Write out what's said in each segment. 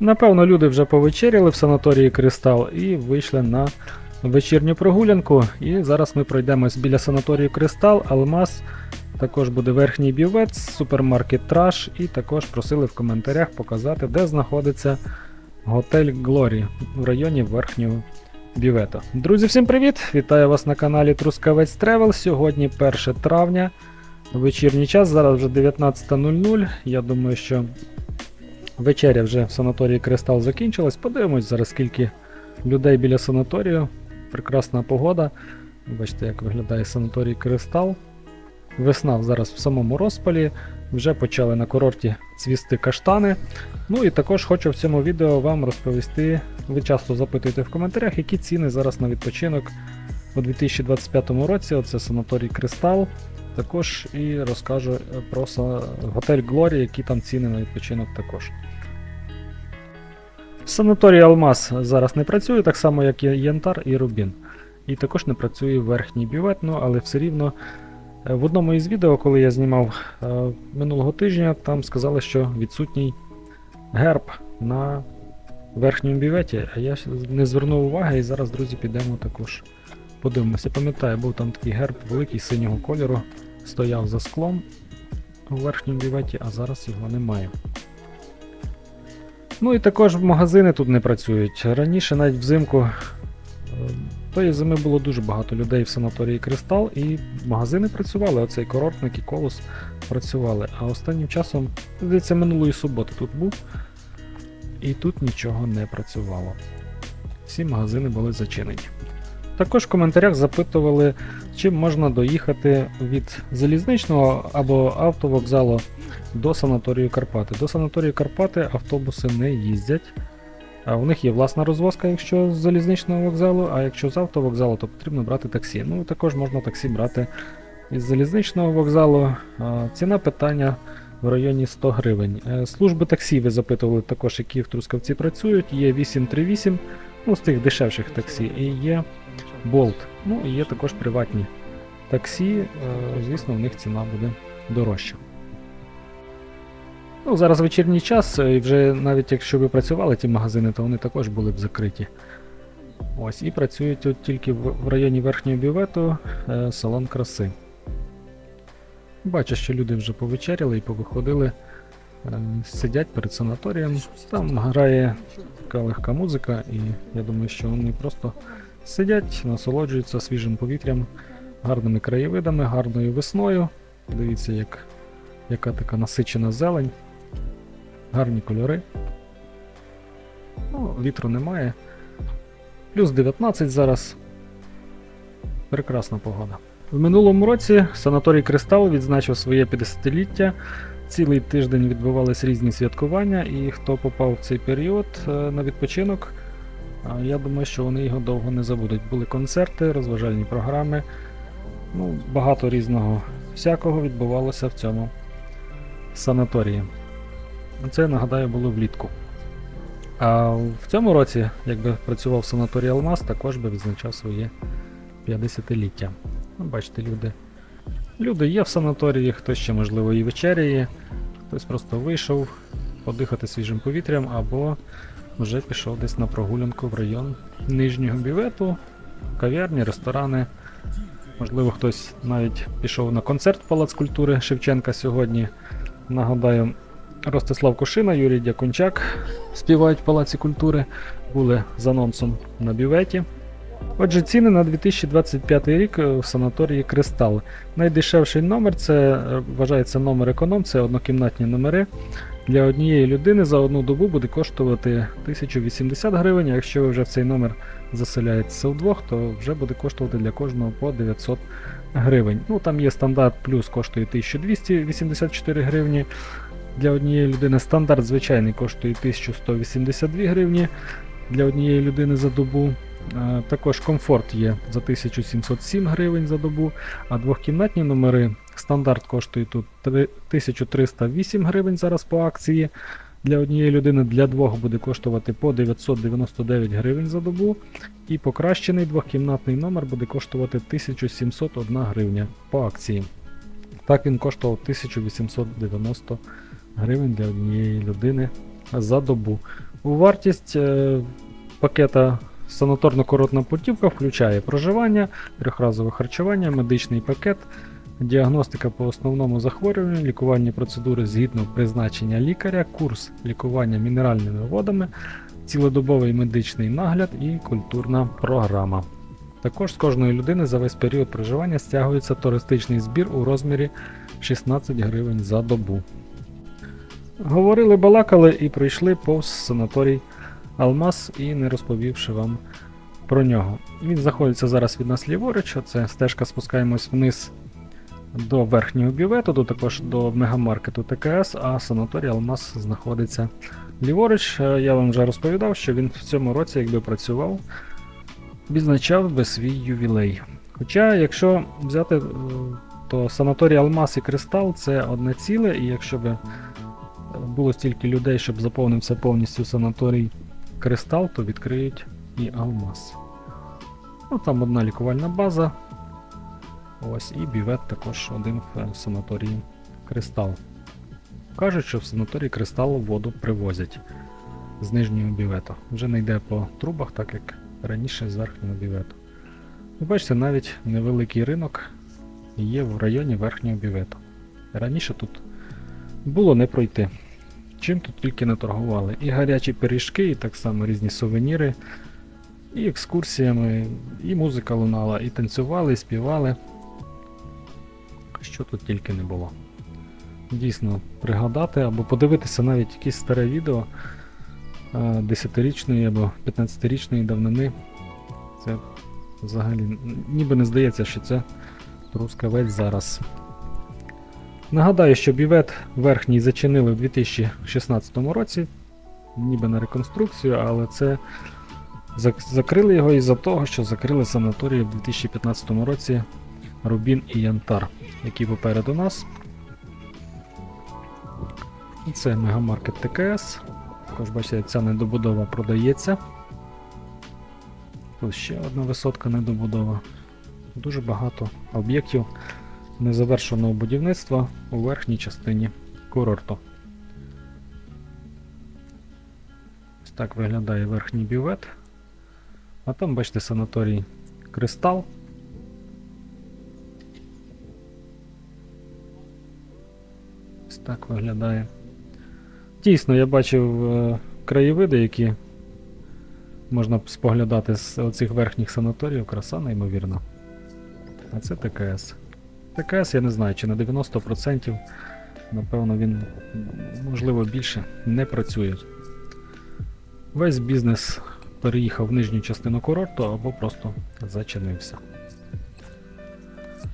Напевно, люди вже повечеряли в санаторії Кристал і вийшли на вечірню прогулянку. І зараз ми пройдемось біля санаторію Кристал, Алмаз. Також буде верхній бювет, супермаркет Траш, і також просили в коментарях показати, де знаходиться готель Глорі в районі верхнього бювета. Друзі, всім привіт! Вітаю вас на каналі Трускавець Тревел. Сьогодні 1 травня, вечірній час, зараз вже 19.00. Я думаю, що вечеря вже в санаторії Кристал закінчилась. Подивимось зараз, скільки людей біля санаторію. Прекрасна погода. Бачите, як виглядає санаторій Кристал. Весна зараз в самому розпалі. Вже почали на курорті цвісти каштани. Ну і також хочу в цьому відео вам розповісти. Ви часто запитуєте в коментарях, які ціни зараз на відпочинок у 2025 році. Оце санаторій Кристал. Також і розкажу про готель Глорі, які там ціни на відпочинок також. Санаторій Алмаз зараз не працює, так само як і Янтар і Рубін. І також не працює верхній бювет, ну але все рівно. е, В одному із відео, коли я знімав е, минулого тижня, там сказали, що відсутній герб на верхньому бюветі, а я не звернув уваги і зараз, друзі, підемо також. Подивимося. Пам'ятаю, був там такий герб великий синього кольору, стояв за склом у верхньому бюветі, а зараз його немає. Ну і також магазини тут не працюють. Раніше, навіть взимку, е, тої зими було дуже багато людей в санаторії Кристал, і магазини працювали. Оцей курортник і колос працювали. А останнім часом, здається, минулої суботи тут був, і тут нічого не працювало. Всі магазини були зачинені. Також в коментарях запитували, чим можна доїхати від залізничного або автовокзалу до санаторію Карпати. До санаторію Карпати автобуси не їздять. А в них є власна розвозка, якщо з залізничного вокзалу, а якщо з автовокзалу, то потрібно брати таксі. Ну також можна таксі брати із залізничного вокзалу. Ціна питання в районі 100 гривень. Е, Служби таксі ви запитували також, які в Трускавці працюють. Є 838, ну з тих дешевших таксі, і є Bolt. Ну і є також приватні таксі. Е, Звісно, в них ціна буде дорожча. Ну, зараз вечірній час, е, і вже навіть якщо ви працювали ті магазини, то вони також були б закриті. Ось, і працюють тут тільки в районі верхнього бювету е, салон краси. Бачу, що люди вже повечеряли і повиходили, е, сидять перед санаторієм. Там грає така легка музика, і я думаю, що вони просто сидять, насолоджуються свіжим повітрям, гарними краєвидами, гарною весною. Дивіться, як, яка така насичена зелень, гарні кольори. Ну, вітру немає. Плюс 19 зараз. Прекрасна погода. В минулому році санаторій Кристал відзначив своє 50-ліття. Цілий тиждень відбувались різні святкування, і хто попав в цей період е, на відпочинок, я думаю, що вони його довго не забудуть. Були концерти, розважальні програми. Ну, багато різного всякого відбувалося в цьому санаторії. Це, нагадаю, було влітку. А в цьому році, якби працював санаторій Алмаз, також би відзначав своє 50-ліття. Ну, бачите, люди. Люди є в санаторії, хтось ще, можливо, і вечеряє, хтось просто вийшов подихати свіжим повітрям, або вже пішов десь на прогулянку в район нижнього бювету, кав'ярні, ресторани. Можливо, хтось навіть пішов на концерт Палац культури Шевченка сьогодні. Нагадаю, Ростислав Кушина, Юрій Дякунчак співають в Палаці культури, були з анонсом на бюветі. Отже, ціни на 2025 рік е, в санаторії Кристал. Найдешевший номер це е, вважається номер економ, це однокімнатні номери. Для однієї людини за одну добу буде коштувати 1080 гривень, а якщо ви вже в цей номер заселяєтеся вдвох, то вже буде коштувати для кожного по 900 гривень. Ну там є стандарт плюс коштує 1284 гривні. Для однієї людини стандарт звичайний коштує 1182 гривні для однієї людини за добу. Е, Також комфорт є за 1707 гривень за добу, а двохкімнатні номери стандарт коштує тут 1308 гривень зараз по акції. Для однієї людини для двох буде коштувати по 999 гривень за добу. І покращений двохкімнатний номер буде коштувати 1701 гривня по акції. Так він коштував 1890 гривень для однієї людини за добу. У вартість е, пакета санаторно-курортна путівка включає проживання, трьохразове харчування, медичний пакет, діагностика по основному захворюванню, лікувальні процедури згідно призначення лікаря, курс лікування мінеральними водами, цілодобовий медичний нагляд і культурна програма. Також з кожної людини за весь період проживання стягується туристичний збір у розмірі 16 гривень за добу. Говорили, балакали і прийшли повз санаторій Алмаз і не розповівши вам про нього. Він знаходиться зараз від нас ліворуч, це стежка спускаємось вниз до верхнього бювету, до також до мегамаркету ТКС, а санаторій Алмаз знаходиться ліворуч. Е, Я вам вже розповідав, що він в цьому році, якби працював, відзначав би свій ювілей. Хоча, якщо взяти, е, то санаторій Алмаз і Кристал це одне ціле, і якщо би е, було стільки людей, щоб заповнився повністю санаторій Кристал, то відкриють і Алмаз. Ну, там одна лікувальна база. Ось і бівет також один в санаторії Кристал. Кажуть, що в санаторії Кристал воду привозять з нижнього бівету. Вже не йде по трубах, так як раніше з верхнього бівету. Ви бачите, навіть невеликий ринок є в районі верхнього бівету. Раніше тут було не пройти. Чим тут тільки не торгували. І гарячі пиріжки, і так само різні сувеніри, і екскурсіями, і музика лунала, і танцювали, і співали. Що тут тільки не було. Дійсно, пригадати або подивитися навіть якесь старе відео е, 10-річної або 15-річної давнини. Це взагалі ніби не здається, що це Трускавець зараз. Нагадаю, що бівет верхній зачинили в 2016 році, ніби на реконструкцію, але це закрили його із-за того, що закрили санаторії в 2015 році Рубін і Янтар, які попереду нас. І Це мегамаркет ТКС. Також бачите, ця недобудова продається. Тут ще одна висотка недобудова. Дуже багато об'єктів незавершеного будівництва у верхній частині курорту. Ось так виглядає верхній бювет. А там, бачите, санаторій Кристал. Так виглядає. Дійсно, я бачив е, краєвиди, які можна споглядати з оцих верхніх санаторіїв. Краса неймовірна. А це ТКС. ТКС, я не знаю, чи на 90%, напевно, він, можливо, більше не працює. Весь бізнес переїхав в нижню частину курорту або просто зачинився.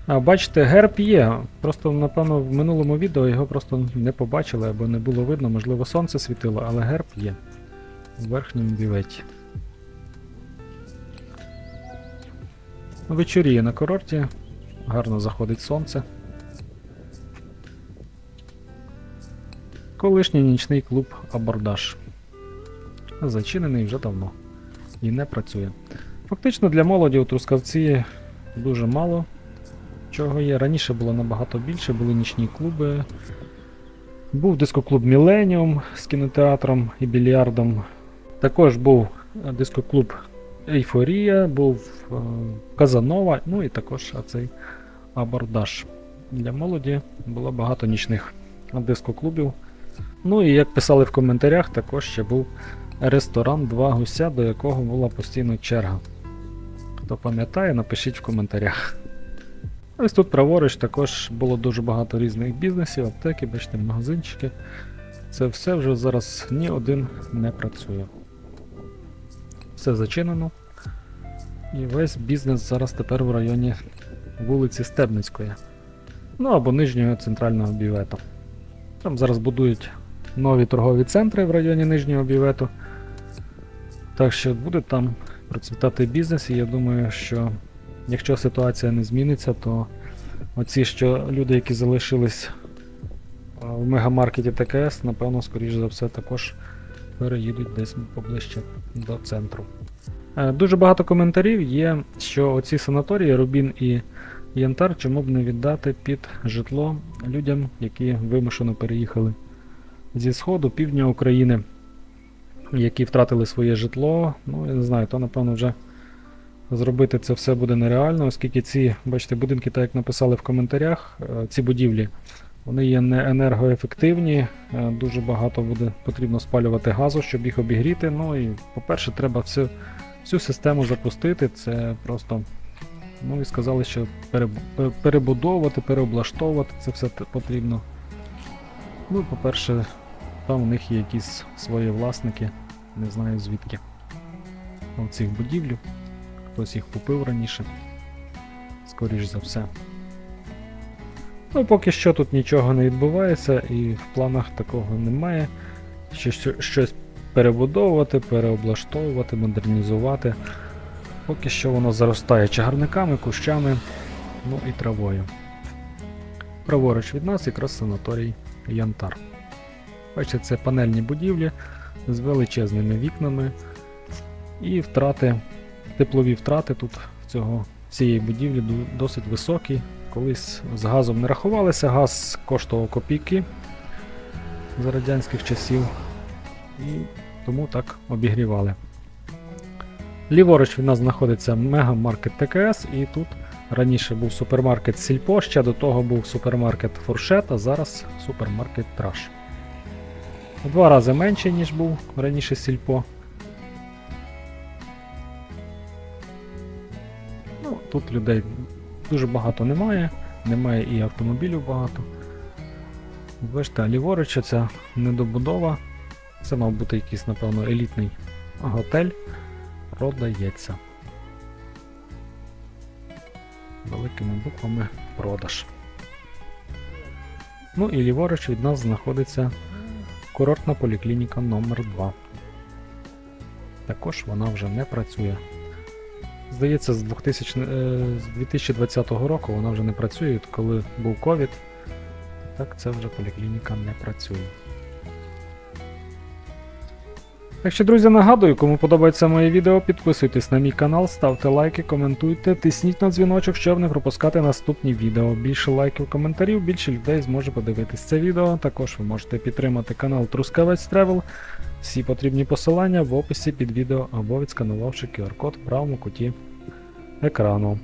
А бачите, герб є. Просто, напевно, в минулому відео його просто не побачили або не було видно, можливо, сонце світило, але герб є. В верхньому біветі. Вечоріє на курорті, гарно заходить сонце. Колишній нічний клуб Абордаж. Зачинений вже давно і не працює. Фактично для молоді у Трускавці дуже мало чого є. Раніше було набагато більше, були нічні клуби. Був дискоклуб Міленіум з кінотеатром і більярдом. Також був е, дискоклуб Ейфорія, був е, Казанова, ну і також цей абордаж. Для молоді було багато нічних дискоклубів. Ну і як писали в коментарях, також ще був ресторан Два гуся, до якого була постійно черга. Хто пам'ятає, напишіть в коментарях. Ось тут праворуч також було дуже багато різних бізнесів, аптеки, бачите, магазинчики. Це все вже зараз ні один не працює. Все зачинено. І весь бізнес зараз тепер в районі вулиці Стебницької. Ну або нижнього центрального бювету. Там зараз будують нові торгові центри в районі нижнього бювету. Так що буде там процвітати бізнес, і я думаю, що якщо ситуація не зміниться, то оці що люди, які залишились в мегамаркеті ТКС, напевно, скоріш за все, також переїдуть десь поближче до центру. Е, Дуже багато коментарів є, що оці санаторії Рубін і Янтар чому б не віддати під житло людям, які вимушено переїхали зі сходу, півдня України. які втратили своє житло. Ну, я не знаю, то напевно вже зробити це все буде нереально, оскільки ці, бачите, будинки, так як написали в коментарях, е, ці будівлі. Вони є не енергоефективні, е, дуже багато буде потрібно спалювати газу, щоб їх обігріти. Ну і, по-перше, треба всю, всю систему запустити. Це просто. Ну і сказали, що перебудовувати, переоблаштовувати це все потрібно. Ну, по-перше, там у них є якісь свої власники, не знаю звідки. У цих будівлю. Хтось їх купив раніше. Скоріш за все. Ну, поки що тут нічого не відбувається, і в планах такого немає. Ще щось перебудовувати, переоблаштовувати, модернізувати. Поки що воно заростає чагарниками, кущами, ну і травою. Праворуч від нас якраз санаторій Янтар. Бачите, це панельні будівлі з величезними вікнами. І втрати, теплові втрати тут цього, цієї будівлі досить високі. Колись з газом не рахувалися, газ коштував копійки за радянських часів. І тому так обігрівали. Ліворуч від нас знаходиться мегамаркет ТКС, і тут раніше був супермаркет Сільпо, ще до того був супермаркет Фуршет, а зараз супермаркет Траш. Два рази менше, ніж був раніше Сільпо. Тут людей дуже багато немає, немає і автомобілів багато. Бачите, ліворуч ця недобудова. Це мав бути якийсь, напевно, елітний готель. Продається. Великими буквами продаж. Ну і ліворуч від нас знаходиться курортна поліклініка номер 2 Також вона вже не працює. Здається, з 2000, е, з 2020 року вона вже не працює, коли був ковід. Так це вже поліклініка не працює. Так що, друзі, нагадую, кому подобається моє відео, підписуйтесь на мій канал, ставте лайки, коментуйте, тисніть на дзвіночок, щоб не пропускати наступні відео. Більше лайків, коментарів, більше людей зможе подивитись це відео. Також ви можете підтримати канал Трускавець Тревел. Всі потрібні посилання в описі під відео або відсканувавши QR-код в правому куті екрану.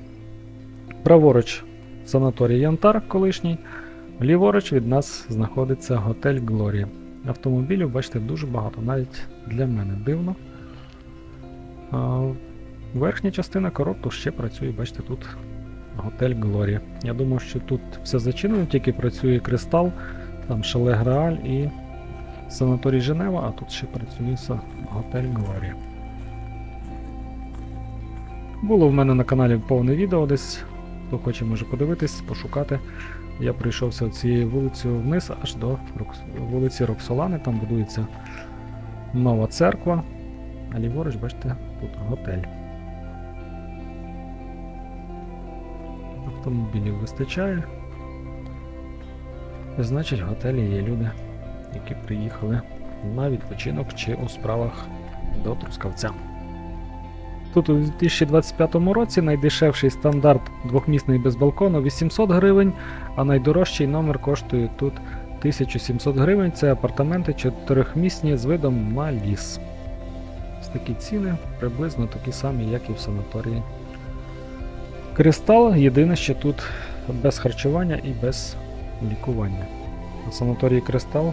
Праворуч санаторій Янтар колишній. Ліворуч від нас знаходиться готель Глорія. Автомобілів, бачите, дуже багато, навіть для мене дивно. А, верхня частина коробку ще працює, бачите, тут готель Глорія. Я думав, що тут все зачинено, тільки працює Кристал, там Шале Грааль і санаторій Женева, а тут ще працює са- готель Глорія. Було в мене на каналі повне відео десь. Хто хоче, може подивитись, пошукати. Я прийшовся цією вулицею вниз аж до Рокс- вулиці Роксолани, там будується нова церква. А ліворуч, бачите, тут готель. Автомобілів вистачає. Значить, в готелі є люди, які приїхали на відпочинок чи у справах до Трускавця. Тут у 2025 році найдешевший стандарт двохмісний без балкону 800 гривень, а найдорожчий номер коштує тут 1700 гривень. Це апартаменти чотирьохмісні з видом на ліс. Ось такі ціни приблизно такі самі, як і в санаторії. Кристал єдине, що тут без харчування і без лікування. На санаторії Кристал